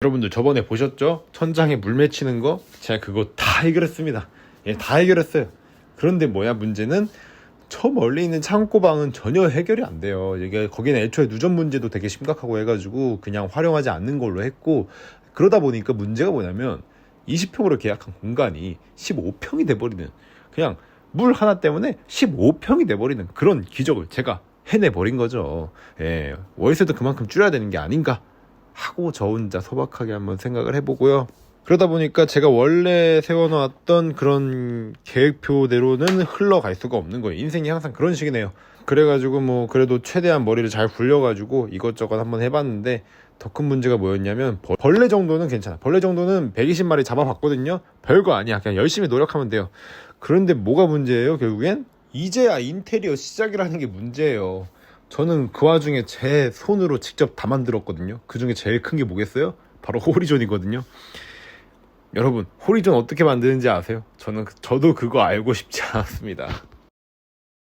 여러분들 저번에 보셨죠? 천장에 물 맺히는 거 제가 그거 다 해결했습니다. 예, 다 해결했어요. 그런데 뭐야 문제는 저 멀리 있는 창고방은 전혀 해결이 안 돼요. 이게 거기는 애초에 누전 문제도 되게 심각하고 해가지고 그냥 활용하지 않는 걸로 했고 그러다 보니까 문제가 뭐냐면 20평으로 계약한 공간이 15평이 돼버리는 그냥 물 하나 때문에 15평이 돼버리는 그런 기적을 제가 해내버린 거죠. 예, 월세도 그만큼 줄여야 되는 게 아닌가 하고 저 혼자 소박하게 한번 생각을 해보고요. 그러다 보니까 제가 원래 세워놓았던 그런 계획표대로는 흘러갈 수가 없는 거예요. 인생이 항상 그런 식이네요. 그래가지고 뭐 그래도 최대한 머리를 잘 굴려가지고 이것저것 한번 해봤는데 더 큰 문제가 뭐였냐면 벌- 벌레 정도는 괜찮아. 벌레 정도는 120마리 잡아봤거든요. 별거 아니야. 그냥 열심히 노력하면 돼요. 그런데 뭐가 문제예요? 결국엔 이제야 인테리어 시작이라는 게 문제예요. 저는 그 와중에 제 손으로 직접 다 만들었거든요. 그 중에 제일 큰 게 뭐겠어요? 바로 호리존이거든요. 여러분, 호리존 어떻게 만드는지 아세요? 저는, 저도 그거 알고 싶지 않았습니다.